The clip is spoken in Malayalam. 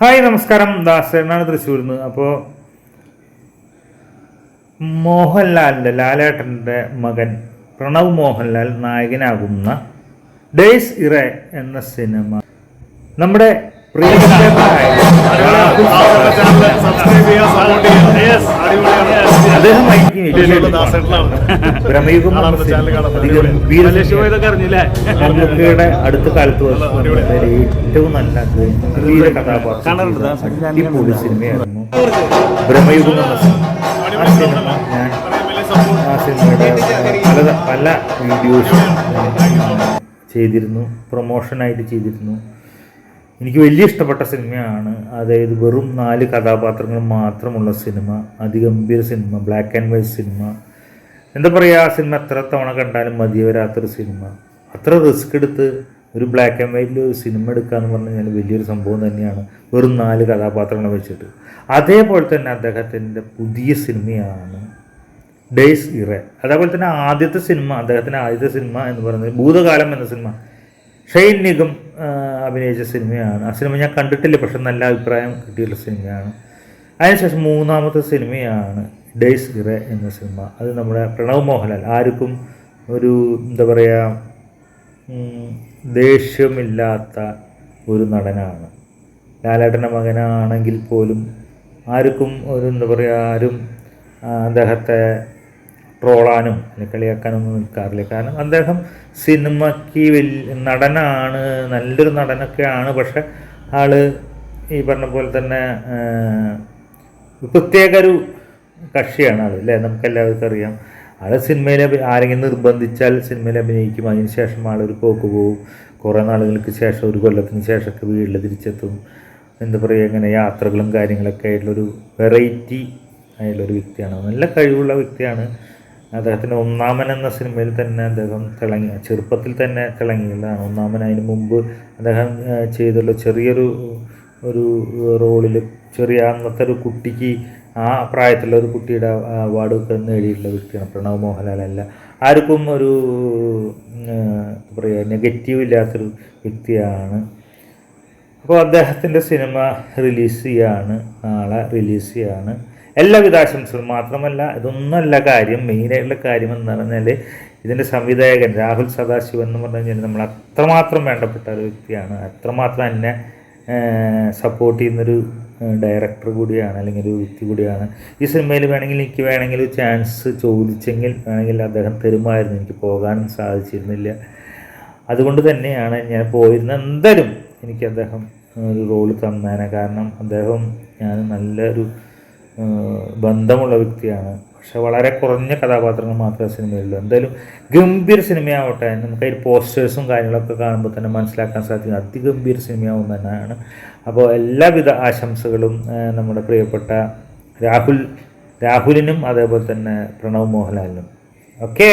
ഹായ് നമസ്കാരം. ദാസേനാണ് തൃശ്ശൂരിൽ നിന്ന് അപ്പോൾ മോഹൻലാലിന്റെ ലാലേട്ടന്റെ മകൻ പ്രണവ് മോഹൻലാൽ നായകനാകുന്ന ഡേയ്സ് ഇറ എന്ന സിനിമ. നമ്മുടെ പ്രിയപ്പെട്ടവനായ അദ്ദേഹം അടുത്ത കാലത്ത്. ഏറ്റവും നല്ല ഗംഭീര കഥാപാത്രം. അടിപൊളി സിനിമയായിരുന്നു. ബ്രഹ്മയുഗം എന്ന ആ സിനിമ ഞാൻ ആ സിനിമയുടെ പല പല വീഡിയോസും ചെയ്തിരുന്നു. പ്രൊമോഷനായിട്ട് ചെയ്തിരുന്നു. എനിക്ക് വലിയ ഇഷ്ടപ്പെട്ട സിനിമയാണ്. അതായത് വെറും നാല് കഥാപാത്രങ്ങൾ മാത്രമുള്ള cinema അതിഗംഭീര cinema black and white cinema. എന്താ പറയുക ആ സിനിമ എത്ര തവണ കണ്ടാലും മതിയവരാത്തൊരു സിനിമ. അത്ര റിസ്ക് എടുത്ത് ഒരു ബ്ലാക്ക് ആൻഡ് വൈറ്റിൽ ഒരു സിനിമ എടുക്കുക എന്ന് പറഞ്ഞു കഴിഞ്ഞാൽ വലിയൊരു സംഭവം തന്നെയാണ് വെറും നാല് കഥാപാത്രങ്ങളെ വെച്ചിട്ട്. അതേപോലെ തന്നെ അദ്ദേഹത്തിന്റെ പുതിയ സിനിമയാണ് ഡേയ്സ് ഇറ അതേപോലെ തന്നെ ആദ്യത്തെ സിനിമ അദ്ദേഹത്തിന്റെ ആദ്യത്തെ സിനിമ എന്ന് പറയുന്നത് ഭൂതകാലം എന്ന സിനിമ. ഷെയ്ൻ നിഗം അഭിനയിച്ച സിനിമയാണ്. ആ സിനിമ ഞാൻ കണ്ടിട്ടില്ല പക്ഷെ നല്ല അഭിപ്രായം കിട്ടിയിട്ടുള്ള സിനിമയാണ്. അതിനുശേഷം മൂന്നാമത്തെ സിനിമയാണ് ഡേയ്സ് ഇറ എന്ന സിനിമ. അത് നമ്മുടെ പ്രണവ് മോഹൻലാൽ. ആർക്കും ഒരു എന്താ പറയുക ദേഷ്യമില്ലാത്ത ഒരു നടനാണ്. ലാലേട്ടന്റെ മകനാണെങ്കിൽ പോലും ആർക്കും ഒരു എന്താ പറയുക ആരും അദ്ദേഹത്തെ ട്രോളാനും അല്ലെങ്കിൽ കളിയാക്കാനൊന്നും നിൽക്കാറില്ല. കാരണം അദ്ദേഹം സിനിമയ്ക്ക് വലിയ നടനാണ് നല്ലൊരു നടനൊക്കെയാണ്. പക്ഷെ ആൾ ഈ പറഞ്ഞ പോലെ തന്നെ പ്രത്യേക ഒരു കക്ഷിയാണ് ആൾ അല്ലേ? നമുക്ക് എല്ലാവർക്കും അറിയാം ആൾ സിനിമയിൽ ആരെങ്കിലും നിർബന്ധിച്ചാൽ സിനിമയിൽ അഭിനയിക്കും. അതിന് ശേഷം ആളൊരു പോക്ക് പോകും കുറേ നാളുകൾക്ക് ശേഷം ഒരു കൊല്ലത്തിന് ശേഷമൊക്കെ വീട്ടിൽ തിരിച്ചെത്തും. എന്താ പറയുക ഇങ്ങനെ യാത്രകളും കാര്യങ്ങളൊക്കെ ആയിട്ടുള്ളൊരു വെറൈറ്റി ആയിട്ടുള്ളൊരു വ്യക്തിയാണ്. നല്ല കഴിവുള്ള വ്യക്തിയാണ്. അദ്ദേഹത്തിന്റെ ഒന്നാമൻ എന്ന സിനിമയിൽ തന്നെ അദ്ദേഹം തിളങ്ങി ചെറുപ്പത്തിൽ തന്നെ തിളങ്ങിയതാണ് ഒന്നാമൻ അതിന് മുമ്പ് അദ്ദേഹം ചെയ്തുള്ള ചെറിയൊരു ഒരു റോളിൽ ചെറിയ അന്നത്തെ ഒരു കുട്ടിക്ക് ആ പ്രായത്തിലുള്ള ഒരു കുട്ടിയുടെ അവാർഡ് ഒക്കെ നേടിയിട്ടുള്ള വ്യക്തിയാണ് പ്രണവ് മോഹൻലാൽ അല്ല. ആർക്കും ഒരു പറയുക നെഗറ്റീവ് ഇല്ലാത്തൊരു വ്യക്തിയാണ്. അപ്പോൾ അദ്ദേഹത്തിന്റെ സിനിമ റിലീസ് ചെയ്യാണ് നാളെ റിലീസ് ചെയ്യാണ്. എല്ലാവിധ ആശംസകളും. മാത്രമല്ല ഇതൊന്നല്ല കാര്യം. മെയിനായിട്ടുള്ള കാര്യം എന്ന് പറഞ്ഞാൽ ഇതിന്റെ സംവിധായകൻ രാഹുൽ സദാശിവൻ എന്ന് പറഞ്ഞു കഴിഞ്ഞാൽ നമ്മൾ അത്രമാത്രം വേണ്ടപ്പെട്ട ഒരു വ്യക്തിയാണ്. അത്രമാത്രം എന്നെ സപ്പോർട്ട് ചെയ്യുന്നൊരു ഡയറക്ടർ കൂടിയാണ് അല്ലെങ്കിൽ ഒരു വ്യക്തി കൂടിയാണ്. ഈ സിനിമയിൽ വേണമെങ്കിൽ എനിക്ക് വേണമെങ്കിൽ ഒരു ചാൻസ് ചോദിച്ചെങ്കിൽ വേണമെങ്കിൽ അദ്ദേഹം തരുമായിരുന്നു. എനിക്ക് പോകാനും സാധിച്ചിരുന്നില്ല. അതുകൊണ്ട് തന്നെയാണ് ഞാൻ പോയിരുന്ന എന്തായാലും എനിക്ക് അദ്ദേഹം ഒരു റോൾ തന്നേനെ കാരണം അദ്ദേഹം ഞാൻ നല്ലൊരു ബന്ധമുള്ള വ്യക്തിയാണ്. പക്ഷെ വളരെ കുറഞ്ഞ കഥാപാത്രങ്ങൾ മാത്രമേ സിനിമയുള്ളൂ എന്തായാലും ഗംഭീര സിനിമയാവട്ടെ നമുക്ക് അതിൽ പോസ്റ്റേഴ്സും കാര്യങ്ങളൊക്കെ കാണുമ്പോൾ തന്നെ മനസ്സിലാക്കാൻ സാധിക്കും. അതിഗംഭീര സിനിമയാവും തന്നെയാണ്. അപ്പോൾ എല്ലാവിധ ആശംസകളും നമ്മുടെ പ്രിയപ്പെട്ട രാഹുൽ രാഹുലിനും അതേപോലെ തന്നെ പ്രണവ് മോഹൻലാലിനും. ഓക്കേ?